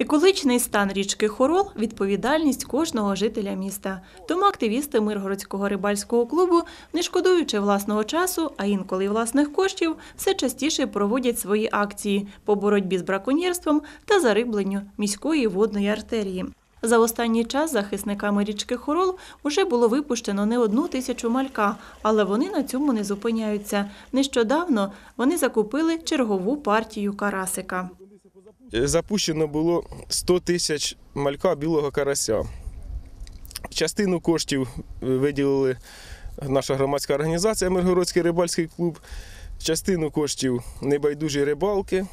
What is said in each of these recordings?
Екологічний стан річки Хорол – відповідальність кожного жителя міста. Тому активісти Миргородського рибальського клубу, не шкодуючи власного часу, а інколи й власних коштів, все частіше проводять свої акції по боротьбі з браконьєрством та зарибленню міської водної артерії. За останній час захисниками річки Хорол уже було випущено не одну тисячу малька, але вони на цьому не зупиняються. Нещодавно вони закупили чергову партію карасика. Запущено було 100 тисяч малька білого карася. Частину коштів виділили наша громадська організація Миргородський рибальський клуб, частину коштів небайдужі рибалки.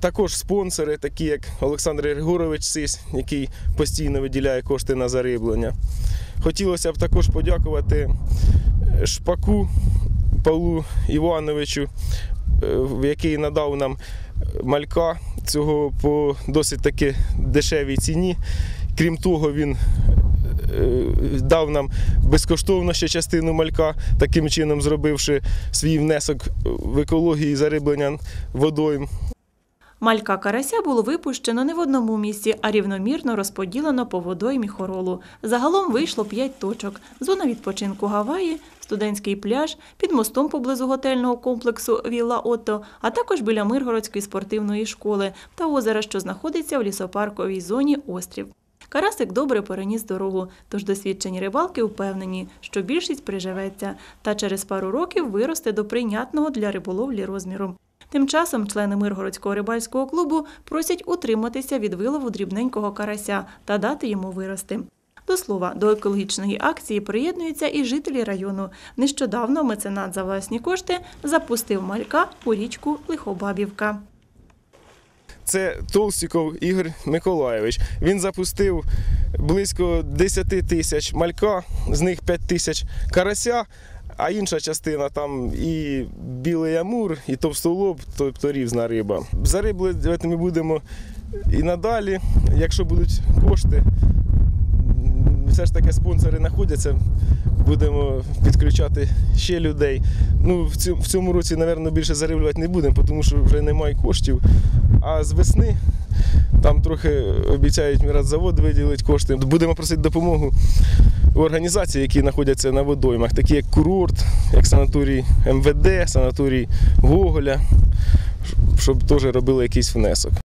Також спонсори, такі як Олександр Григорович Сись, який постійно виділяє кошти на зариблення. Хотілося б також подякувати Шпаку Павлу Івановичу, е, який надав нам малька цього по досить таки дешевій ціні. Крім того, він е, дав нам безкоштовно ще частину малька, таким чином зробивши свій внесок в екології зариблення водойм. Малька карася було випущено не в одному місці, а рівномірно розподілено по водоймі хоролу. Загалом вийшло п'ять точок: зона відпочинку Гаваї, студентський пляж, під мостом поблизу готельного комплексу Вілла Отто, а також біля Миргородської спортивної школи та озера, що знаходиться в лісопарковій зоні Острів. Карасик добре переніс дорогу, тож досвідчені рибалки впевнені, що більшість приживеться та через пару років виросте до прийнятного для риболовлі розміру. Тим часом члени Миргородського рибальського клубу просять утриматися від вилову дрібненького карася та дати йому вирости. До слова, до екологічної акції приєднуються і жителі району. Нещодавно меценат за власні кошти запустив малька у річку Лихобабівка. Це Толстіков Ігор Миколаєвич. Він запустив близько 10 тисяч малька, з них 5 тисяч карася, а інша частина там і білий амур, і товстолоб, тобто різна риба. Зариблювати ми будемо і надалі, якщо будуть кошти. Все ж таки спонсори знаходяться, будемо підключати ще людей. Ну, в цьому, році, мабуть, більше зариблювати не будемо, тому що вже немає коштів. А з весни там трохи обіцяють Мірадзавод виділити кошти. Будемо просити допомогу у організацій, які знаходяться на водоймах, такі як курорт, як санаторій МВД, санаторій Гоголя, щоб теж робили якийсь внесок.